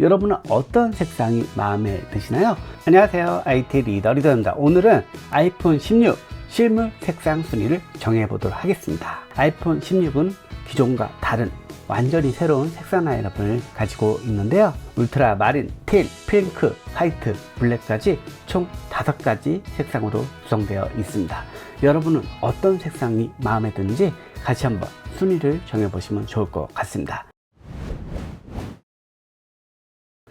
여러분은 어떤 색상이 마음에 드시나요? 안녕하세요. IT 리더 리더입니다. 오늘은 아이폰 16 실물 색상 순위를 정해 보도록 하겠습니다. 아이폰 16은 기존과 다른 완전히 새로운 색상 라인업을 가지고 있는데요. 울트라 마린, 틸, 핑크, 화이트, 블랙까지 총 5가지 색상으로 구성되어 있습니다. 여러분은 어떤 색상이 마음에 드는지 같이 한번 순위를 정해보시면 좋을 것 같습니다.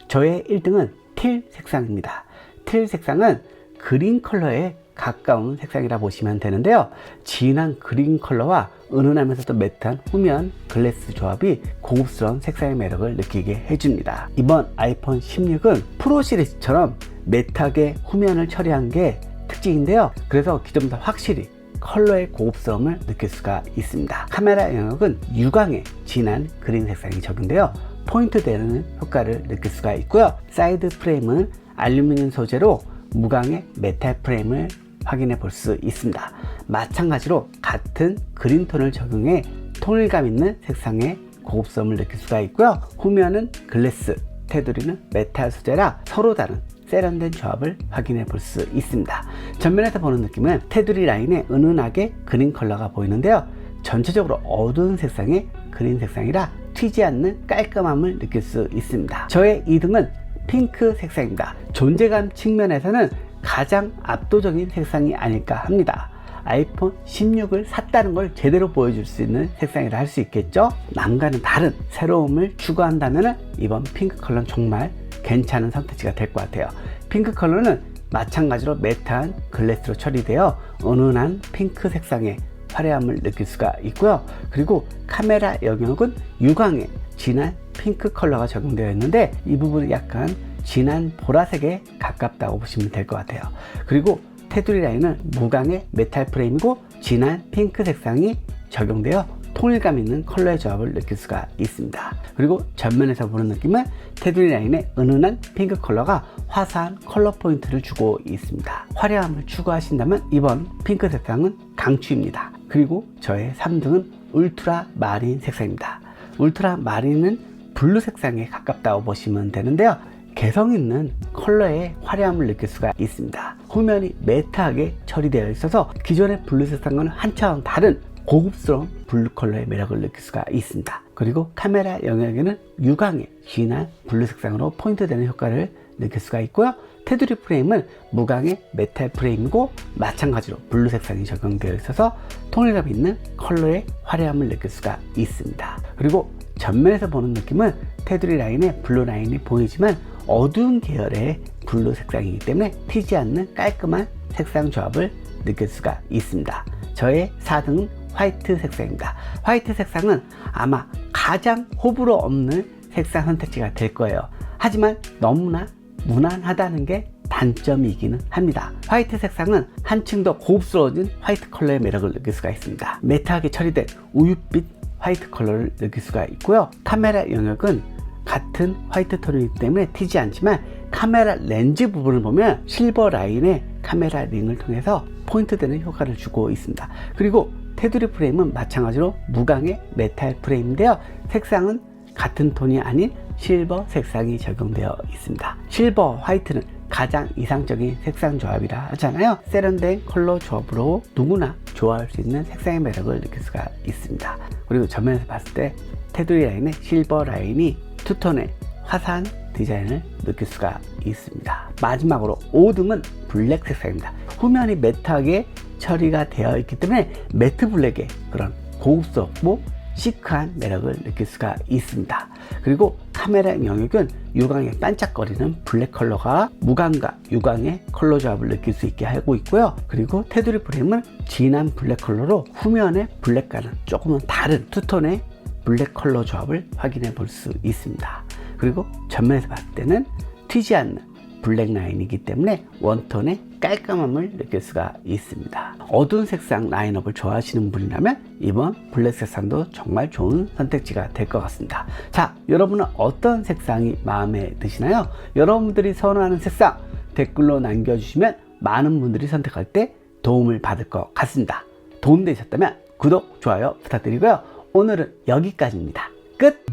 저의 1등은 틸 색상입니다. 틸 색상은 그린 컬러에 가까운 색상이라 보시면 되는데요. 진한 그린 컬러와 은은하면서도 매트한 후면 글래스 조합이 고급스러운 색상의 매력을 느끼게 해줍니다. 이번 아이폰 16은 프로 시리즈처럼 매트하게 후면을 처리한 게 특징인데요. 그래서 기존보다 확실히 컬러의 고급스러움을 느낄 수가 있습니다. 카메라 영역은 유광의 진한 그린 색상이 적은데요. 포인트 되는 효과를 느낄 수가 있고요. 사이드 프레임은 알루미늄 소재로 무광의 메탈 프레임을 확인해 볼 수 있습니다. 마찬가지로 같은 그린 톤을 적용해 통일감 있는 색상의 고급스러움을 느낄 수가 있고요. 후면은 글래스, 테두리는 메탈 소재라 서로 다른 세련된 조합을 확인해 볼 수 있습니다. 전면에서 보는 느낌은 테두리 라인에 은은하게 그린 컬러가 보이는데요. 전체적으로 어두운 색상의 그린 색상이라 튀지 않는 깔끔함을 느낄 수 있습니다. 저의 2등은 핑크 색상입니다. 존재감 측면에서는 가장 압도적인 색상이 아닐까 합니다. 아이폰 16을 샀다는 걸 제대로 보여줄 수 있는 색상이라 할 수 있겠죠? 남과는 다른 새로움을 추구한다면 이번 핑크 컬러는 정말 괜찮은 선택지가 될 것 같아요. 핑크 컬러는 마찬가지로 매트한 글래스로 처리되어 은은한 핑크 색상의 화려함을 느낄 수가 있고요. 그리고 카메라 영역은 유광의 진한 핑크 컬러가 적용되어 있는데 이 부분은 약간 진한 보라색에 가깝다고 보시면 될 것 같아요. 그리고 테두리 라인은 무광의 메탈 프레임이고 진한 핑크 색상이 적용되어 통일감 있는 컬러의 조합을 느낄 수가 있습니다. 그리고 전면에서 보는 느낌은 테두리 라인에 은은한 핑크 컬러가 화사한 컬러 포인트를 주고 있습니다. 화려함을 추구하신다면 이번 핑크 색상은 강추입니다. 그리고 저의 3등은 울트라 마린 색상입니다. 울트라 마린은 블루 색상에 가깝다고 보시면 되는데요. 개성 있는 컬러의 화려함을 느낄 수가 있습니다. 후면이 매트하게 처리되어 있어서 기존의 블루 색상과는 한 차원 다른 고급스러운 블루 컬러의 매력을 느낄 수가 있습니다. 그리고 카메라 영역에는 유광의 진한 블루 색상으로 포인트되는 효과를 느낄 수가 있고요. 테두리 프레임은 무광의 메탈 프레임이고 마찬가지로 블루 색상이 적용되어 있어서 통일감 있는 컬러의 화려함을 느낄 수가 있습니다. 그리고 전면에서 보는 느낌은 테두리 라인에 블루 라인이 보이지만 어두운 계열의 블루 색상이기 때문에 튀지 않는 깔끔한 색상 조합을 느낄 수가 있습니다. 저의 4등은 화이트 색상입니다. 화이트 색상은 아마 가장 호불호 없는 색상 선택지가 될 거예요. 하지만 너무나 무난하다는 게 단점이기는 합니다. 화이트 색상은 한층 더 고급스러워진 화이트 컬러의 매력을 느낄 수가 있습니다. 매트하게 처리된 우윳빛 화이트 컬러를 느낄 수가 있고요. 카메라 영역은 같은 화이트 톤이기 때문에 튀지 않지만 카메라 렌즈 부분을 보면 실버 라인의 카메라 링을 통해서 포인트 되는 효과를 주고 있습니다. 그리고 테두리 프레임은 마찬가지로 무광의 메탈 프레임인데요. 색상은 같은 톤이 아닌 실버 색상이 적용되어 있습니다. 실버 화이트는 가장 이상적인 색상 조합이라 하잖아요. 세련된 컬러 조합으로 누구나 좋아할 수 있는 색상의 매력을 느낄 수가 있습니다. 그리고 전면에서 봤을 때 테두리 라인의 실버 라인이 투톤의 화사한 디자인을 느낄 수가 있습니다. 마지막으로 5등은 블랙 색상입니다. 후면이 매트하게 처리가 되어 있기 때문에 매트 블랙의 그런 고급스럽고 시크한 매력을 느낄 수가 있습니다. 그리고 카메라 영역은 유광의 반짝거리는 블랙 컬러가 무광과 유광의 컬러 조합을 느낄 수 있게 하고 있고요. 그리고 테두리 프레임은 진한 블랙 컬러로 후면의 블랙과는 조금은 다른 투톤의 블랙 컬러 조합을 확인해 볼 수 있습니다. 그리고 전면에서 봤을 때는 튀지 않는 블랙 라인이기 때문에 원톤의 깔끔함을 느낄 수가 있습니다. 어두운 색상 라인업을 좋아하시는 분이라면 이번 블랙 색상도 정말 좋은 선택지가 될 것 같습니다. 자, 여러분은 어떤 색상이 마음에 드시나요? 여러분들이 선호하는 색상 댓글로 남겨주시면 많은 분들이 선택할 때 도움을 받을 것 같습니다. 도움되셨다면 구독, 좋아요 부탁드리고요. 오늘은 여기까지입니다. 끝!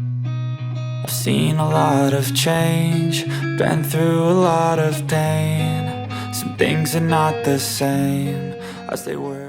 I've seen a lot of change, been through a lot of pain. Things are not the same as they were.